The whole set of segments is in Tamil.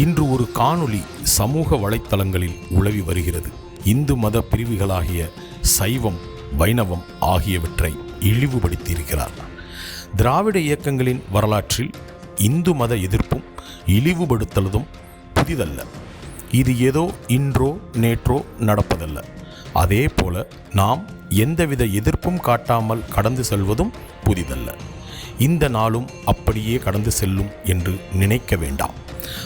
இன்று ஒரு காணொளி சமூக வலைத்தளங்களில் உலவி வருகிறது. இந்து மத பிரிவுகளாகிய சைவம் வைணவம் ஆகியவற்றை இழிவுபடுத்தியிருக்கிறார். திராவிட இயக்கங்களின் வரலாற்றில் இந்து மத எதிர்ப்பும் இழிவுபடுத்தலதும் புதிதல்ல. இது ஏதோ இன்றோ நேற்றோ நடப்பதல்ல. அதே போல நாம் எந்தவித எதிர்ப்பும் காட்டாமல் கடந்து செல்வதும் புதிதல்ல. இந்த நாளும் அப்படியே கடந்து செல்லும் என்று நினைக்க வேண்டாம்.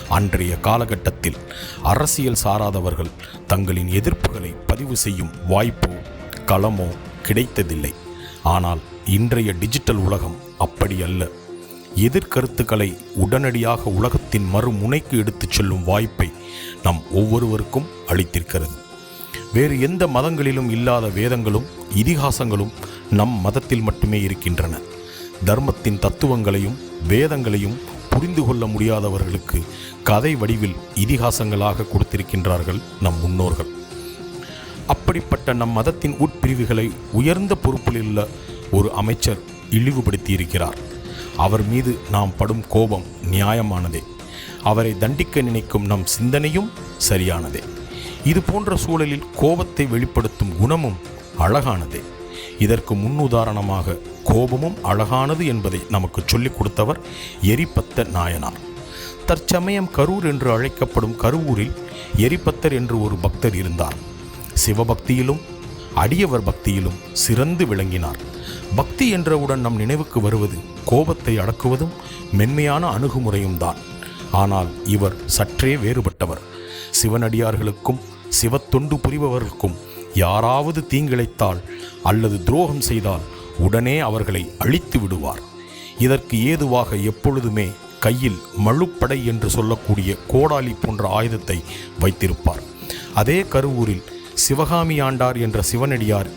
அன்றைய காலகட்டத்தில் அரசியல் சாராதவர்கள் தங்களின் எதிர்ப்புகளை பதிவு செய்யும் வாய்ப்போ களமோ கிடைத்ததில்லை. ஆனால் இன்றைய டிஜிட்டல் உலகம் அப்படி அல்ல. எதிர்கருத்துக்களை உடனடியாக உலகத்தின் மறுமுனைக்கு எடுத்துச் செல்லும் வாய்ப்பை நம் ஒவ்வொருவருக்கும் அளித்திருக்கிறது. வேறு எந்த மதங்களிலும் இல்லாத வேதங்களும் இதிகாசங்களும் நம் மதத்தில் மட்டுமே இருக்கின்றன. தர்மத்தின் தத்துவங்களையும் வேதங்களையும் புரிந்து கொள்ள முடியாதவர்களுக்கு கதை வடிவில் இதிகாசங்களாக கொடுத்திருக்கின்றார்கள் நம் முன்னோர்கள். அப்படிப்பட்ட நம் மதத்தின் உட்பிரிவுகளை உயர்ந்த பொறுப்பில் உள்ள ஒரு அமைச்சர் இழிவுபடுத்தியிருக்கிறார். அவர் மீது நாம் படும் கோபம் நியாயமானதே. அவரை தண்டிக்க நினைக்கும் நம் சிந்தனையும் சரியானதே. இது போன்ற சூழலில் கோபத்தை வெளிப்படுத்தும் குணமும் அழகானதே. இதற்கு முன்னுதாரணமாக கோபமும் அழகானது என்பதை நமக்கு சொல்லிக் கொடுத்தவர் எரிபத்த நாயனார். தற்சமயம் கரூர் என்று அழைக்கப்படும் கருவூரில் எரிபத்தர் என்று ஒரு பக்தர் இருந்தார். சிவபக்தியிலும் அடியவர் பக்தியிலும் சிறந்து விளங்கினார். பக்தி என்றவுடன் நம் நினைவுக்கு வருவது கோபத்தை அடக்குவதும் மென்மையான அணுகுமுறையும் தான். ஆனால் இவர் சற்றே வேறுபட்டவர். சிவனடியார்களுக்கும் சிவத்தொண்டு புரிபவர்களுக்கும் யாராவது தீங்கிழைத்தால் அல்லது துரோகம் செய்தால் உடனே அவர்களை அழித்து விடுவார். இதற்கு ஏதுவாக எப்பொழுதுமே கையில் மழுப்படை என்று சொல்லக்கூடிய கோடாலி போன்ற ஆயுதத்தை வைத்திருப்பார். அதே கருவூரில் சிவகாமி ஆண்டார் என்ற சிவனடியார்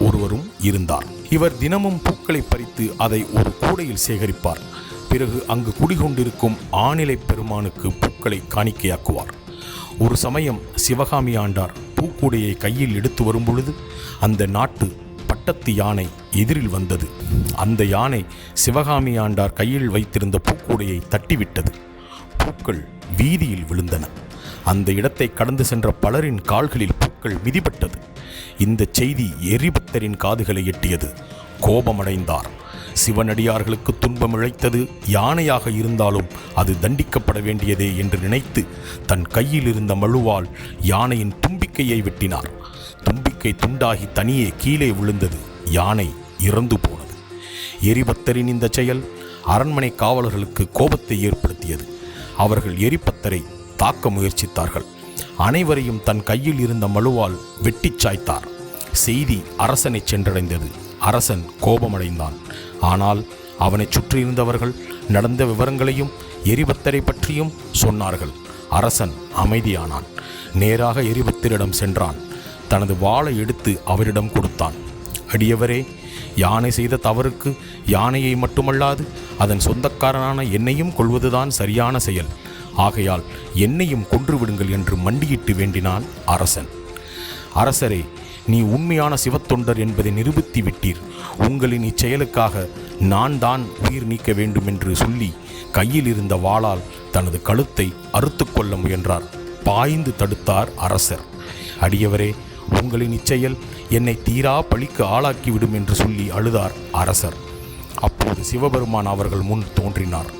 ஒருவரும் இருந்தார். இவர் தினமும் பூக்களை பறித்து அதை ஒரு கூடையில் சேகரிப்பார். பிறகு அங்கு குடிகொண்டிருக்கும் ஆணிலை பெருமானுக்கு பூக்களை காணிக்கையாக்குவார். ஒரு சமயம் சிவகாமி ஆண்டார் பூக்கூடையை கையில் எடுத்து வரும் பொழுது அந்த நாட்டு பட்டத்து யானை எதிரில் வந்தது. அந்த யானை சிவகாமி ஆண்டார் கையில் வைத்திருந்த பூக்கூடையை தட்டிவிட்டது. பூக்கள் வீதியில் விழுந்தன. அந்த இடத்தை கடந்து சென்ற பலரின் கால்களில் பூக்கள் மிதிப்பட்டது இந்த செய்தி எரிபக்தரின் காதுகளை எட்டியது. கோபமடைந்தார். சிவனடியார்களுக்கு துன்பம் இழைத்தது. யானையாக இருந்தாலும் அது தண்டிக்கப்பட வேண்டியதே என்று நினைத்து தன் கையில் இருந்த மழுவால் யானையின் தும்பிக்கையை வெட்டினார். தும்பிக்கை துண்டாகி தனியே கீழே விழுந்தது. யானை இறந்து போனது. எரிபத்தரின் இந்த செயல் அரண்மனை காவலர்களுக்கு கோபத்தை ஏற்படுத்தியது. அவர்கள் எரிபத்தரை தாக்க முயற்சித்தார்கள். அனைவரையும் தன் கையில் இருந்த மழுவால் வெட்டிச் சாய்த்தார். செய்தி அரசனை சென்றடைந்தது. அரசன் கோபமடைந்தான். ஆனால் அவனைச் சுற்றியிருந்தவர்கள் நடந்த விவரங்களையும் எரிபத்தரை பற்றியும் சொன்னார்கள். அரசன் அமைதியானான். நேராக எரிபத்தரிடம் சென்றான். தனது வாளை எடுத்து அவரிடம் கொடுத்தான். அடியவரே யானை செய்த தவறுக்கு யானையை மட்டுமல்லாது அதன் சொந்தக்காரனான என்னையும் கொள்வதுதான் சரியான செயல். ஆகையால் என்னையும் கொன்றுவிடுங்கள் என்று மண்டியிட்டு வேண்டினான் அரசன். அரசரே நீ உண்மையான சிவத்தொண்டர் என்பதை நிரூபித்து விட்டீர். உங்களின் இச்செயலுக்காக நான் தான் உயிர் நீக்க வேண்டும் என்று சொல்லி கையில் இருந்த வாளால் தனது கழுத்தை அறுத்து கொள்ள முயன்றார். பாய்ந்து தடுத்தார் அரசர். அடியவரே உங்களின் இச்செயல் என்னை தீரா பழிக்கு ஆளாக்கிவிடும் என்று சொல்லி அழுதார் அரசர். அப்போது சிவபெருமான் அவர்கள் முன் தோன்றினார்.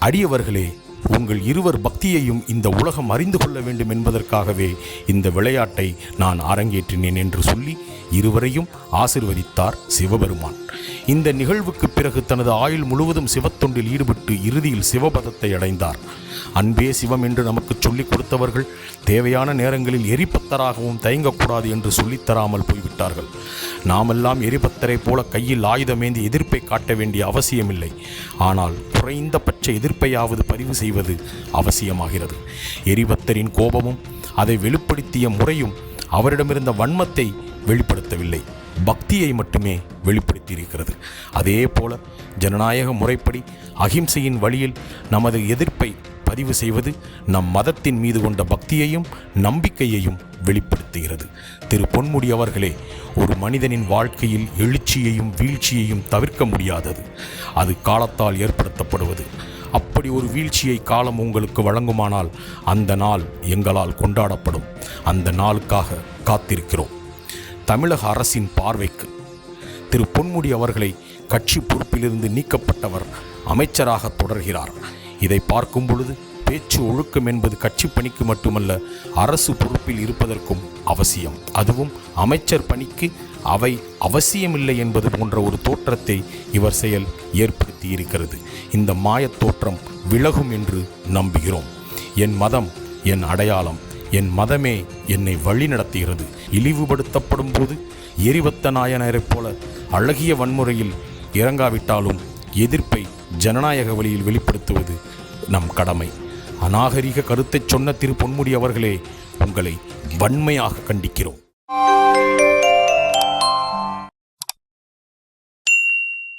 அடியவர்களே உங்கள் இருவர் பக்தியையும் இந்த உலகம் அறிந்து கொள்ள வேண்டும் என்பதற்காகவே இந்த விளையாட்டை நான் அரங்கேற்றினேன் என்று சொல்லி இருவரையும் ஆசிர்வதித்தார் சிவபெருமான். இந்த நிகழ்வுக்கு பிறகு தனது ஆயுள் முழுவதும் சிவத்தொண்டில் ஈடுபட்டு இறுதியில் சிவபதத்தை அடைந்தார். அன்பே சிவம் என்று நமக்கு சொல்லிக் கொடுத்தவர்கள் தேவையான நேரங்களில் எரிபத்தராகவும் தயங்கக்கூடாது என்று சொல்லித்தராமல் போய்விட்டார்கள். நாமெல்லாம் எரிபத்தரை போல கையில் ஆயுதமேந்தி எதிர்ப்பை காட்ட வேண்டிய அவசியமில்லை. ஆனால் குறைந்தபட்ச எதிர்ப்பையாவது பதிவு செய்வது அவசியமாகிறது. எரிபத்தரின் கோபமும் அதை வெளிப்படுத்திய முறையும் அவரிடமிருந்த வன்மத்தை வெளிப்படுத்தவில்லை. பக்தியை மட்டுமே வெளிப்படுத்தியிருக்கிறது. அதே போல ஜனநாயக முறைப்படி அகிம்சையின் வழியில் நமது எதிர்ப்பை பதிவு செய்வது நம் மதத்தின் மீது கொண்ட பக்தியையும் நம்பிக்கையையும் வெளிப்படுத்துகிறது. திரு பொன்முடி அவர்களே ஒரு மனிதனின் வாழ்க்கையில் எழுச்சியையும் வீழ்ச்சியையும் தவிர்க்க முடியாதது. அது காலத்தால் ஏற்படுத்தப்படுவது. அப்படி ஒரு வீழ்ச்சியை காலம் உங்களுக்கு வழங்குமானால் அந்த நாள் எங்களால் கொண்டாடப்படும். அந்த நாளுக்காக காத்திருக்கிறோம். தமிழக அரசின் பார்வைக்கு. திரு பொன்முடி அவர்களை கட்சி பொறுப்பிலிருந்து நீக்கப்பட்டவர் அமைச்சராக தொடர்கிறார். இதை பார்க்கும் பொழுது பேச்சு ஒழுக்கம் என்பது கட்சி பணிக்கு மட்டுமல்ல அரசு பொறுப்பில் இருப்பதற்கும் அவசியம். அதுவும் அமைச்சர் பணிக்கு அவை அவசியமில்லை என்பது போன்ற ஒரு தோற்றத்தை இவர் செயல் ஏற்படுத்தி இருக்கிறது இந்த மாயத் தோற்றம் விலகும் என்று நம்புகிறோம். என் மதம் என் அடையாளம் என் மதமே என்னை வழி நடத்துகிறது. இழிவுபடுத்தப்படும் போது எரிவத்த நாயனரைப் போல அழகிய வன்முறையில் இறங்காவிட்டாலும் எதிர்ப்பை ஜனநாயக வழியில் வெளிப்படுத்துவது நம் கடமை. அநாகரிக கருத்தைச் சொன்ன திரு பொன்முடி அவர்களே உங்களை வன்மையாக கண்டிக்கிறோம்.